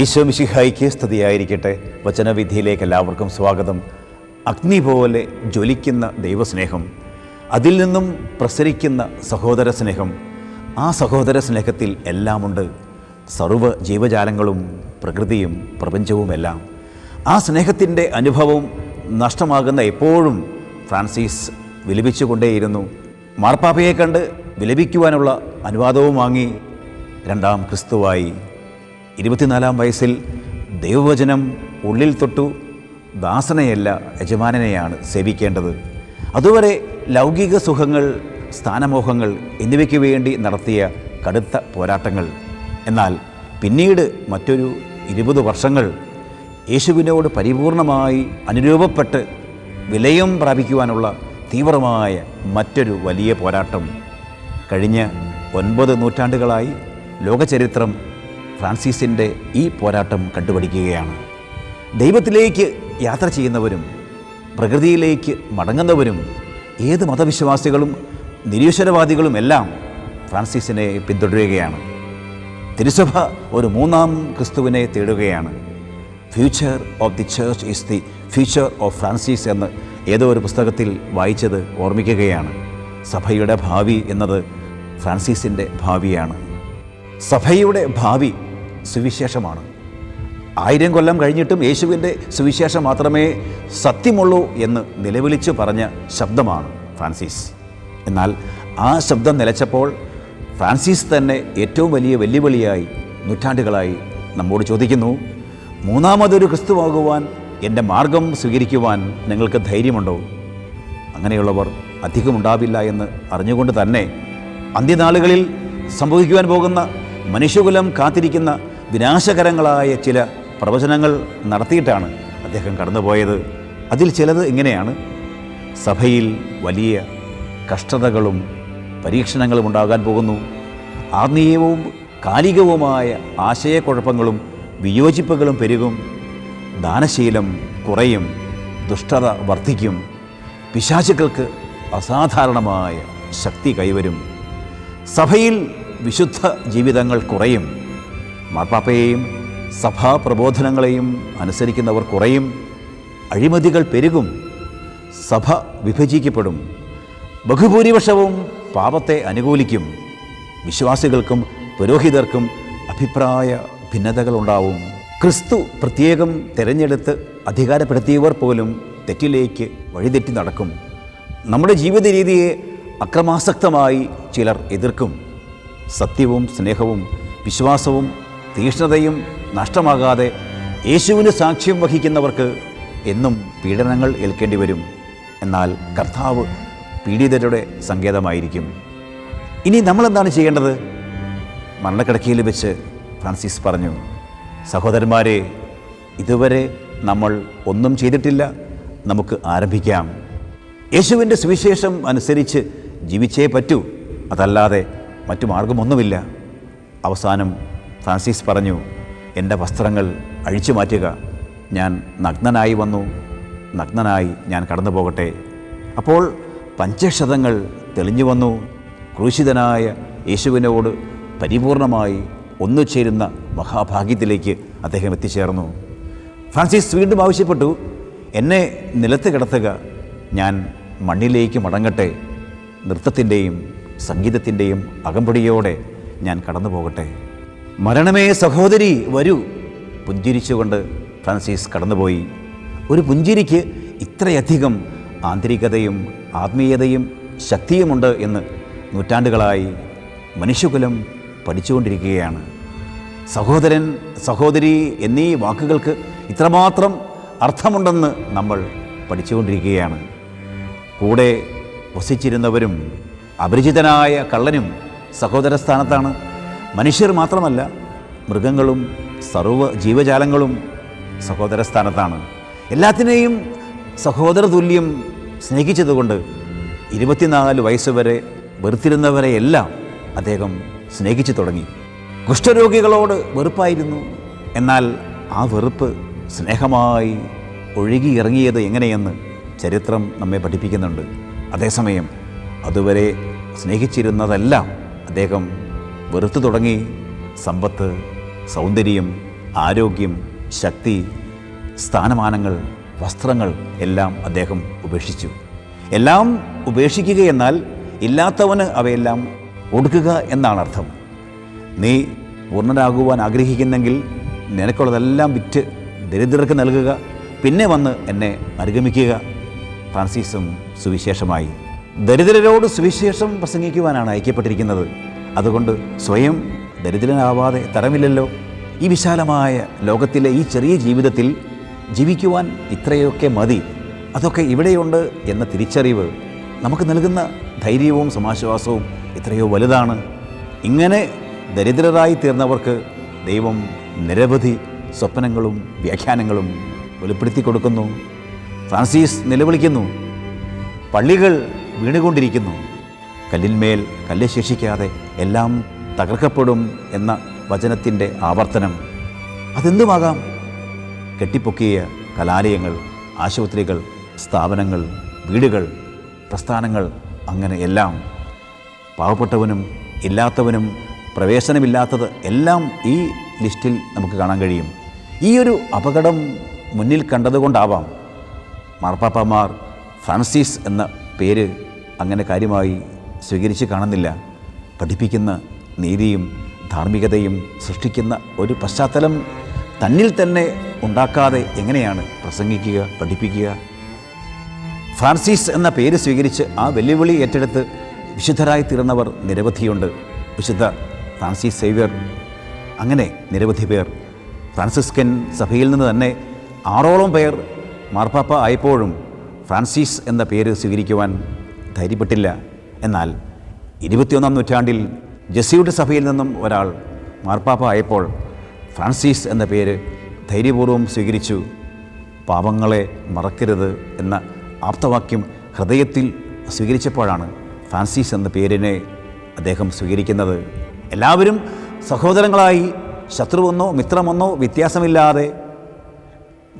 ഈശോ മിശിഹായിക്ക് സ്തുതിയായിരിക്കട്ടെ. വചനവിധിയിലേക്ക് എല്ലാവർക്കും സ്വാഗതം. അഗ്നി പോലെ ജ്വലിക്കുന്ന ദൈവസ്നേഹം അതിൽ നിന്നും പ്രസരിക്കുന്ന സഹോദര സ്നേഹം ആ സഹോദര സ്നേഹത്തിൽ എല്ലാമുണ്ട്. സർവ ജീവജാലങ്ങളും പ്രകൃതിയും പ്രപഞ്ചവുമെല്ലാം. ആ സ്നേഹത്തിന്റെ അനുഭവം നഷ്ടമാകുന്ന എപ്പോഴും ഫ്രാൻസിസ് വിലപിച്ചുകൊണ്ടേയിരുന്നു. മാർപ്പാപ്പയെ കണ്ട് വിലപിക്കുവാനുള്ള അനുവാദവും വാങ്ങി രണ്ടാം ക്രിസ്തുവായി. ഇരുപത്തിനാലാം വയസ്സിൽ ദൈവവചനം ഉള്ളിൽ തൊട്ടു ദാസനയല്ല യജമാനനെയാണ് സേവിക്കേണ്ടത്. അതുവരെ ലൗകിക സുഖങ്ങൾ സ്ഥാനമോഹങ്ങൾ എന്നിവയ്ക്ക് വേണ്ടി നടത്തിയ കടുത്ത പോരാട്ടങ്ങൾ. എന്നാൽ പിന്നീട് മറ്റൊരു ഇരുപത് വർഷങ്ങൾ യേശുവിനോട് പരിപൂർണമായി അനുരൂപപ്പെട്ട് വിലയം പ്രാപിക്കുവാനുള്ള തീവ്രമായ മറ്റൊരു വലിയ പോരാട്ടം. കഴിഞ്ഞ ഒൻപത് നൂറ്റാണ്ടുകളായി ലോകചരിത്രം ഫ്രാൻസിസിന്റെ ഈ പോരാട്ടം കണ്ടുപിടിക്കുകയാണ് ദൈവത്തിലേക്ക് യാത്ര ചെയ്യുന്നവരും പ്രകൃതിയിലേക്ക് മടങ്ങുന്നവരും ഏത് മതവിശ്വാസികളും നിരീശ്വരവാദികളും എല്ലാം ഫ്രാൻസിസിനെ പിന്തുടരുകയാണ്. തിരുസഭ ഒരു മൂന്നാം ക്രിസ്തുവിനെ തേടുകയാണ്. Future of the church is the future of Francis എന്ന് ഏതോ ഒരു പുസ്തകത്തിൽ വായിച്ചത് ഓർമ്മിക്കുകയാണ്. സഭയുടെ ഭാവി എന്നത് ഫ്രാൻസിസിന്റെ ഭാവിയാണ്. സഭയുടെ ഭാവി സുവിശേഷമാണ്. ആയിരം കൊല്ലം കഴിഞ്ഞിട്ടും യേശുവിന്റെ സുവിശേഷം മാത്രമേ സത്യമുള്ളൂ എന്ന് നിലവിളിച്ചു പറഞ്ഞ ശബ്ദമാണ് ഫ്രാൻസിസ്. എന്നാൽ ആ ശബ്ദം നിലച്ചപ്പോൾ ഫ്രാൻസിസ് തന്നെ ഏറ്റവും വലിയ വെല്ലുവിളിയായി നൂറ്റാണ്ടുകളായി നമ്മോട് ചോദിക്കുന്നു മൂന്നാമതൊരു ക്രിസ്തുവാകുവാൻ എന്റെ മാർഗം സ്വീകരിക്കുവാൻ നിങ്ങൾക്ക് ധൈര്യമുണ്ടോ? അങ്ങനെയുള്ളവർ അധികം ഉണ്ടാവില്ല എന്ന് അറിഞ്ഞുകൊണ്ട് തന്നെ അന്ത്യനാളുകളിൽ സംഭവിക്കുവാൻ പോകുന്ന മനുഷ്യകുലം കാത്തിരിക്കുന്ന വിനാശകരങ്ങളായ ചില പ്രവചനങ്ങൾ നടത്തിയിട്ടാണ് അദ്ദേഹം കടന്നുപോയത്. അതിൽ ചിലത് ഇങ്ങനെയാണ്. സഭയിൽ വലിയ കഷ്ടതകളും പരീക്ഷണങ്ങളും ഉണ്ടാകാൻ പോകുന്നു. ആത്മീയവും കാലികവുമായ ആശയക്കുഴപ്പങ്ങളും വിയോജിപ്പുകളും പെരുകും. ദാനശീലം കുറയും. ദുഷ്ടത വർദ്ധിക്കും. പിശാചുക്കൾക്ക് അസാധാരണമായ ശക്തി കൈവരും. സഭയിൽ വിശുദ്ധ ജീവിതങ്ങൾ കുറയും. മാർപ്പാപ്പയെയും സഭാ പ്രബോധനങ്ങളെയും അനുസരിക്കുന്നവർ കുറയും. അഴിമതികൾ പെരുകും. സഭ വിഭജിക്കപ്പെടും. ബഹുഭൂരിപക്ഷവും പാപത്തെ അനുകൂലിക്കും. വിശ്വാസികൾക്കും പുരോഹിതർക്കും അഭിപ്രായ ഭിന്നതകളുണ്ടാവും. ക്രിസ്തു പ്രത്യേകം തിരഞ്ഞെടുത്ത് അധികാരപ്പെടുത്തിയവർ പോലും തെറ്റിലേക്ക് വഴിതെറ്റി നടക്കും. നമ്മുടെ ജീവിത രീതിയെ അക്രമാസക്തമായി ചിലർ എതിർക്കും. സത്യവും സ്നേഹവും വിശ്വാസവും തീഷ്ണതയും നഷ്ടമാകാതെ യേശുവിന് സാക്ഷ്യം വഹിക്കുന്നവർക്ക് എന്നും പീഡനങ്ങൾ ഏൽക്കേണ്ടി വരും. എന്നാൽ കർത്താവ് പീഡിതരുടെ സങ്കേതമായിരിക്കും. ഇനി നമ്മളെന്താണ് ചെയ്യേണ്ടത്? മരണക്കിടക്കയിൽ വെച്ച് ഫ്രാൻസിസ് പറഞ്ഞു സഹോദരന്മാരെ ഇതുവരെ നമ്മൾ ഒന്നും ചെയ്തിട്ടില്ല. നമുക്ക് ആരംഭിക്കാം. യേശുവിന്റെ സുവിശേഷം അനുസരിച്ച് ജീവിച്ചേ പറ്റൂ. അതല്ലാതെ മറ്റു മാർഗമൊന്നുമില്ല. അവസാനം ഫ്രാൻസിസ് പറഞ്ഞു എന്റെ വസ്ത്രങ്ങൾ അഴിച്ചു മാറ്റുക. ഞാൻ നഗ്നനായി വന്നു. നഗ്നനായി ഞാൻ കടന്നു പോകട്ടെ. അപ്പോൾ പഞ്ചക്ഷതങ്ങൾ തെളിഞ്ഞു വന്നു. ക്രൂശിതനായ യേശുവിനോട് പരിപൂർണമായി ഒന്നു ചേരുന്ന മഹാഭാഗ്യത്തിലേക്ക് അദ്ദേഹം എത്തിച്ചേർന്നു. ഫ്രാൻസിസ് വീണ്ടും ആവശ്യപ്പെട്ടു എന്നെ നിലത്ത് കിടത്തുക. ഞാൻ മണ്ണിലേക്ക് മടങ്ങട്ടെ. നൃത്തത്തിന്റെയും സംഗീതത്തിന്റെയും അകമ്പടിയോടെ ഞാൻ കടന്നു പോകട്ടെ. മരണമേ സഹോദരി വരൂ. പുഞ്ചിരിച്ചുകൊണ്ട് ഫ്രാൻസിസ് കടന്നുപോയി. ഒരു പുഞ്ചിരിക്ക് ഇത്രയധികം ആന്തരികതയും ആത്മീയതയും ശക്തിയുമുണ്ട് എന്ന് നൂറ്റാണ്ടുകളായി മനുഷ്യകുലം പഠിച്ചുകൊണ്ടിരിക്കുകയാണ്. സഹോദരൻ സഹോദരി എന്നീ വാക്കുകൾക്ക് ഇത്രമാത്രം അർത്ഥമുണ്ടെന്ന് നമ്മൾ പഠിച്ചുകൊണ്ടിരിക്കുകയാണ്. കൂടെ വസിച്ചിരുന്നവരും അപരിചിതനായ കള്ളനും സഹോദര സ്ഥാനത്താണ് മനുഷ്യർ മാത്രമല്ല മൃഗങ്ങളും സർവ ജീവജാലങ്ങളും സഹോദര സ്ഥാനത്താണ്. എല്ലാത്തിനെയും സഹോദര തുല്യം സ്നേഹിച്ചതുകൊണ്ട് ഇരുപത്തിനാല് വയസ്സുവരെ വെറുത്തിരുന്നവരെ വെറുത്തിരുന്നവരെയെല്ലാം അദ്ദേഹം സ്നേഹിച്ചു തുടങ്ങി. കുഷ്ഠരോഗികളോട് വെറുപ്പായിരുന്നു. എന്നാൽ ആ വെറുപ്പ് സ്നേഹമായി ഒഴുകിയിറങ്ങിയത് എങ്ങനെയെന്ന് ചരിത്രം നമ്മെ പഠിപ്പിക്കുന്നുണ്ട്. അതേസമയം അതുവരെ സ്നേഹിച്ചിരുന്നതെല്ലാം അദ്ദേഹം വെറുത്തു തുടങ്ങി. സമ്പത്ത് സൗന്ദര്യം ആരോഗ്യം ശക്തി സ്ഥാനമാനങ്ങൾ വസ്ത്രങ്ങൾ എല്ലാം അദ്ദേഹം ഉപേക്ഷിച്ചു. എല്ലാം ഉപേക്ഷിക്കുക എന്നാൽ ഇല്ലാത്തവന് അവയെല്ലാം ഒടുക്കുക എന്നാണ് അർത്ഥം. നീ പൂർണരാകുവാൻ ആഗ്രഹിക്കുന്നെങ്കിൽ നിനക്കുള്ളതെല്ലാം വിറ്റ് ദരിദ്രർക്ക് നൽകുക പിന്നെ വന്ന് എന്നെ അനുഗമിക്കുക. ഫ്രാൻസിസും സുവിശേഷമായി. ദരിദ്രരോട് സുവിശേഷം പ്രസംഗിക്കുവാനാണ് ഐക്യപ്പെട്ടിരിക്കുന്നത്. അതുകൊണ്ട് സ്വയം ദരിദ്രനാവാതെ തരമില്ലല്ലോ ഈ വിശാലമായ ലോകത്തിലെ ഈ ചെറിയ ജീവിതത്തിൽ ജീവിക്കുവാൻ ഇത്രയൊക്കെ മതി. അതൊക്കെ ഇവിടെയുണ്ട് എന്ന തിരിച്ചറിവ് നമുക്ക് നൽകുന്ന ധൈര്യവും സമാശ്വാസവും എത്രയോ വലുതാണ്. ഇങ്ങനെ ദരിദ്രരായി തീർന്നവർക്ക് ദൈവം നിരവധി സ്വപ്നങ്ങളും വ്യാഖ്യാനങ്ങളും വെളിപ്പെടുത്തി കൊടുക്കുന്നു. ഫ്രാൻസിസ് നിലവിളിക്കുന്നു. പള്ളികൾ വീണുകൊണ്ടിരിക്കുന്നു. കല്ലിന്മേൽ കല്ല് ശേഷിക്കാതെ എല്ലാം തകർക്കപ്പെടും എന്ന വചനത്തിന്റെ ആവർത്തനം. അതെന്തുമാകാം? കെട്ടിപ്പൊക്കിയ കലാലയങ്ങൾ ആശുപത്രികൾ സ്ഥാപനങ്ങൾ വീടുകൾ പ്രസ്ഥാനങ്ങൾ അങ്ങനെ എല്ലാം. പാവപ്പെട്ടവനും ഇല്ലാത്തവനും പ്രവേശനമില്ലാത്തത് എല്ലാം ഈ ലിസ്റ്റിൽ നമുക്ക് കാണാൻ കഴിയും. ഈ ഒരു അപകടം മുന്നിൽ കണ്ടതുകൊണ്ടാവാം മാർപ്പാപ്പമാർ ഫ്രാൻസിസ് എന്ന പേര് അങ്ങനെ കാര്യമായി സ്വീകരിച്ച് കാണുന്നില്ല. പഠിപ്പിക്കുന്ന നീതിയും ധാർമ്മികതയും സൃഷ്ടിക്കുന്ന ഒരു പശ്ചാത്തലം തന്നിൽ തന്നെ ഉണ്ടാക്കാതെ എങ്ങനെയാണ് പ്രസംഗിക്കുക പഠിപ്പിക്കുക? ഫ്രാൻസിസ് എന്ന പേര് സ്വീകരിച്ച് ആ വെല്ലുവിളി ഏറ്റെടുത്ത് വിശുദ്ധരായി തീർന്നവർ നിരവധിയുണ്ട്. വിശുദ്ധ ഫ്രാൻസിസ് സേവ്യർ. അങ്ങനെ നിരവധി പേർ. ഫ്രാൻസിസ്കൻ സഭയിൽ നിന്ന് തന്നെ ആറോളം പേർ മാർപ്പാപ്പ ആയപ്പോഴും ഫ്രാൻസിസ് എന്ന പേര് സ്വീകരിക്കുവാൻ ധൈര്യപ്പെട്ടില്ല. എന്നാൽ ഇരുപത്തിയൊന്നാം നൂറ്റാണ്ടിൽ ജെസിയുടെ സഭയിൽ നിന്നും ഒരാൾ മാർപ്പാപ്പ ആയപ്പോൾ ഫ്രാൻസിസ് എന്ന പേര് ധൈര്യപൂർവം സ്വീകരിച്ചു. പാപങ്ങളെ മറക്കരുത് എന്ന ആപ്തവാക്യം ഹൃദയത്തിൽ സ്വീകരിച്ചപ്പോഴാണ് ഫ്രാൻസിസ് എന്ന പേരിനെ അദ്ദേഹം സ്വീകരിക്കുന്നത്. എല്ലാവരും സഹോദരങ്ങളായി ശത്രുവെന്നോ മിത്രമെന്നോ വ്യത്യാസമില്ലാതെ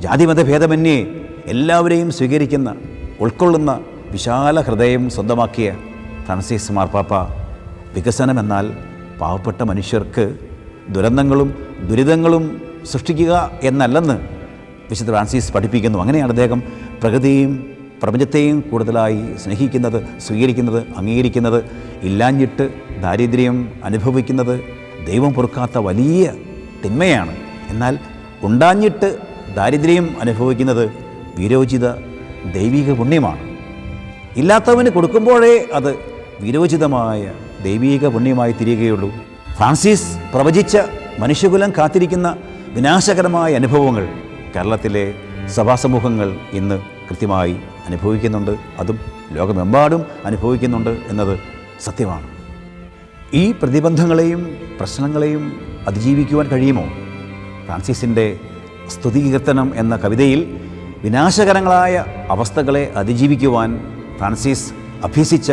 ജാതിമതഭേദമന്യേ എല്ലാവരെയും സ്വീകരിക്കുന്ന ഉൾക്കൊള്ളുന്ന വിശാല ഹൃദയം സ്വന്തമാക്കിയ ഫ്രാൻസിസ് മാർപ്പാപ്പ വികസനമെന്നാൽ പാവപ്പെട്ട മനുഷ്യർക്ക് ദുരന്തങ്ങളും ദുരിതങ്ങളും സൃഷ്ടിക്കുക എന്നല്ലെന്ന് വിശുദ്ധ ഫ്രാൻസിസ് പഠിപ്പിക്കുന്നു. അങ്ങനെയാണ് അദ്ദേഹം പ്രകൃതിയും പ്രപഞ്ചത്തെയും കൂടുതലായി സ്നേഹിക്കുന്നത് സ്വീകരിക്കുന്നത് അംഗീകരിക്കുന്നത് ഇല്ലാഞ്ഞിട്ട് ദാരിദ്ര്യം അനുഭവിക്കുന്നത് ദൈവം പൊറുക്കാത്ത വലിയ തിന്മയാണ്. എന്നാൽ ഉണ്ടാഞ്ഞിട്ട് ദാരിദ്ര്യം അനുഭവിക്കുന്നത് വിരോചിത ദൈവിക പുണ്യമാണ്. ഇല്ലാത്തവന് കൊടുക്കുമ്പോഴേ അത് വിരോചിതമായ ദൈവീക പുണ്യമായി തിരികുകയുള്ളൂ ഫ്രാൻസിസ് പ്രവചിച്ച മനുഷ്യകുലം കാത്തിരിക്കുന്ന വിനാശകരമായ അനുഭവങ്ങൾ കേരളത്തിലെ സഭാസമൂഹങ്ങൾ ഇന്ന് കൃത്യമായി അനുഭവിക്കുന്നുണ്ട്. അതും ലോകമെമ്പാടും അനുഭവിക്കുന്നുണ്ട് എന്നത് സത്യമാണ്. ഈ പ്രതിബന്ധങ്ങളെയും പ്രശ്നങ്ങളെയും അതിജീവിക്കുവാൻ കഴിയുമോ? ഫ്രാൻസിസിന്റെ സ്തുതികീർത്തനം എന്ന കവിതയിൽ വിനാശകരങ്ങളായ അവസ്ഥകളെ അതിജീവിക്കുവാൻ ഫ്രാൻസിസ് അഭ്യസിച്ച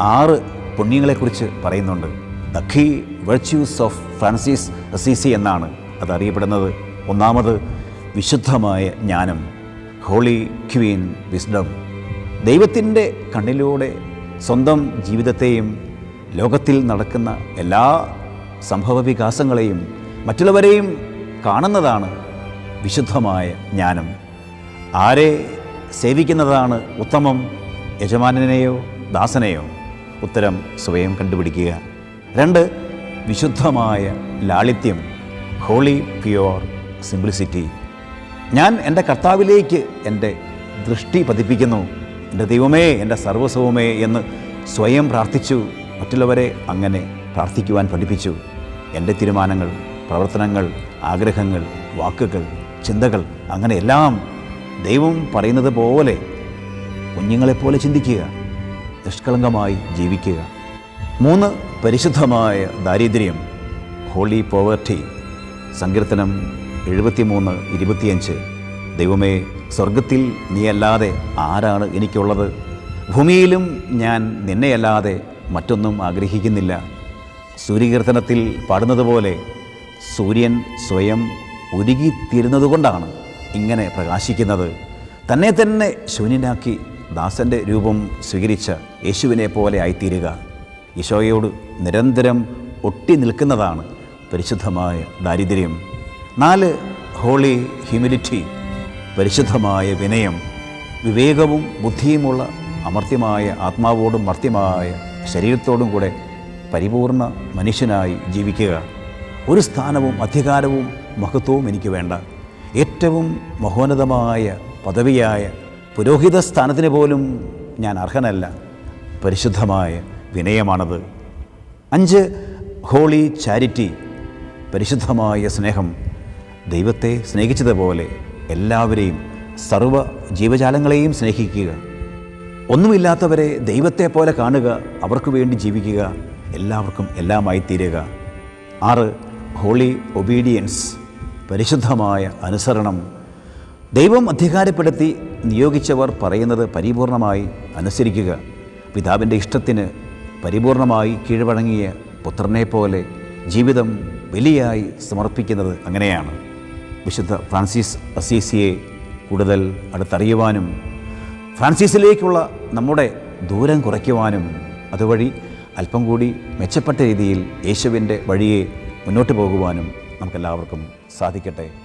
ആറ് പുണ്യങ്ങളെക്കുറിച്ച് പറയുന്നുണ്ട്. The key virtues of Francis Assisi എന്നാണ് അത് അറിയപ്പെടുന്നത് ഒന്നാമത് വിശുദ്ധമായ ജ്ഞാനം ഹോളി ക്വീൻ വിസ്ഡം ദൈവത്തിന്റെ കണ്ണിലൂടെ സ്വന്തം ജീവിതത്തെയും ലോകത്തിൽ നടക്കുന്ന എല്ലാ സംഭവ വികാസങ്ങളെയും മറ്റുള്ളവരെയും കാണുന്നതാണ് വിശുദ്ധമായ ജ്ഞാനം. ആരെ സേവിക്കുന്നതാണ് ഉത്തമം? യജമാനനെയോ? ദാസനെയോ? ഉത്തരം സ്വയം കണ്ടുപിടിക്കുക. രണ്ട് വിശുദ്ധമായ ലാളിത്യം ഹോളി പ്യുവർ സിംപ്ലിസിറ്റി ഞാൻ എന്റെ കർത്താവിലേക്ക് എന്റെ ദൃഷ്ടി പതിപ്പിക്കുന്നു. എന്റെ ദൈവമേ എന്റെ സർവസ്വമേ എന്ന് സ്വയം പ്രാർത്ഥിച്ചു. മറ്റുള്ളവരെ അങ്ങനെ പ്രാർത്ഥിക്കുവാൻ പഠിപ്പിച്ചു. എന്റെ തീരുമാനങ്ങൾ പ്രവർത്തനങ്ങൾ ആഗ്രഹങ്ങൾ വാക്കുകൾ ചിന്തകൾ അങ്ങനെയെല്ലാം ദൈവം പറയുന്നത് പോലെ കുഞ്ഞുങ്ങളെപ്പോലെ ചിന്തിക്കുക. നിഷ്കളങ്കമായി ജീവിക്കുക. മൂന്ന് പരിശുദ്ധമായ ദാരിദ്ര്യം. ഹോളി പോവർട്ടി സങ്കീർത്തനം എഴുപത്തിമൂന്ന് ഇരുപത്തിയഞ്ച്. ദൈവമേ സ്വർഗത്തിൽ നീയല്ലാതെ ആരാണ് എനിക്കുള്ളത്? ഭൂമിയിലും ഞാൻ നിന്നെയല്ലാതെ മറ്റൊന്നും ആഗ്രഹിക്കുന്നില്ല. സൂര്യകീർത്തനത്തിൽ പാടുന്നത് പോലെ സൂര്യൻ സ്വയം ഉരുകിത്തീരുന്നതുകൊണ്ടാണ് ഇങ്ങനെ പ്രകാശിക്കുന്നത്. തന്നെ തന്നെ ശൂന്യനാക്കി ദാസന്റെ രൂപം സ്വീകരിച്ച യേശുവിനെ പോലെ ആയിത്തീരുക. ഈശോയോട് നിരന്തരം ഒട്ടി നിൽക്കുന്നതാണ് പരിശുദ്ധമായ ദാരിദ്ര്യം. നാല് ഹോളി ഹ്യൂമിലിറ്റി പരിശുദ്ധമായ വിനയം വിവേകവും ബുദ്ധിയുമുള്ള അമർത്യമായ ആത്മാവോടും മർത്യമായ ശരീരത്തോടും കൂടെ പരിപൂർണ മനുഷ്യനായി ജീവിക്കുക. ഒരു സ്ഥാനവും അധികാരവും മഹത്വവും എനിക്ക് വേണ്ട. ഏറ്റവും മഹോന്നതമായ പദവിയായ പുരോഹിത സ്ഥാനത്തിന് പോലും ഞാൻ അർഹനല്ല. പരിശുദ്ധമായ വിനയമാണത്. അഞ്ച് ഹോളി ചാരിറ്റി പരിശുദ്ധമായ സ്നേഹം ദൈവത്തെ സ്നേഹിച്ചതുപോലെ എല്ലാവരെയും സർവ ജീവജാലങ്ങളെയും സ്നേഹിക്കുക. ഒന്നുമില്ലാത്തവരെ ദൈവത്തെ പോലെ കാണുക അവർക്ക് വേണ്ടി ജീവിക്കുക എല്ലാവർക്കും എല്ലാമായി തീരുക. ആറ് ഹോളി ഒബീഡിയൻസ് പരിശുദ്ധമായ അനുസരണം. ദൈവം അധികാരപ്പെടുത്തി നിയോഗിച്ചവർ പറയുന്നത് പരിപൂർണമായി അനുസരിക്കുക. പിതാവിന്റെ ഇഷ്ടത്തിന് പരിപൂർണമായി കീഴ്വഴങ്ങിയ പുത്രനെ പോലെ ജീവിതം വലിയായി സമർപ്പിക്കുന്നത് അങ്ങനെയാണ്. വിശുദ്ധ ഫ്രാൻസിസ് അസീസിയെ കൂടുതൽ അടുത്തറിയുവാനും ഫ്രാൻസിസിലേക്കുള്ള നമ്മുടെ ദൂരം കുറയ്ക്കുവാനും അതുവഴി അല്പം കൂടി മെച്ചപ്പെട്ട രീതിയിൽ യേശുവിന്റെ വഴിയെ മുന്നോട്ട് പോകുവാനും നമുക്കെല്ലാവർക്കും സാധിക്കട്ടെ.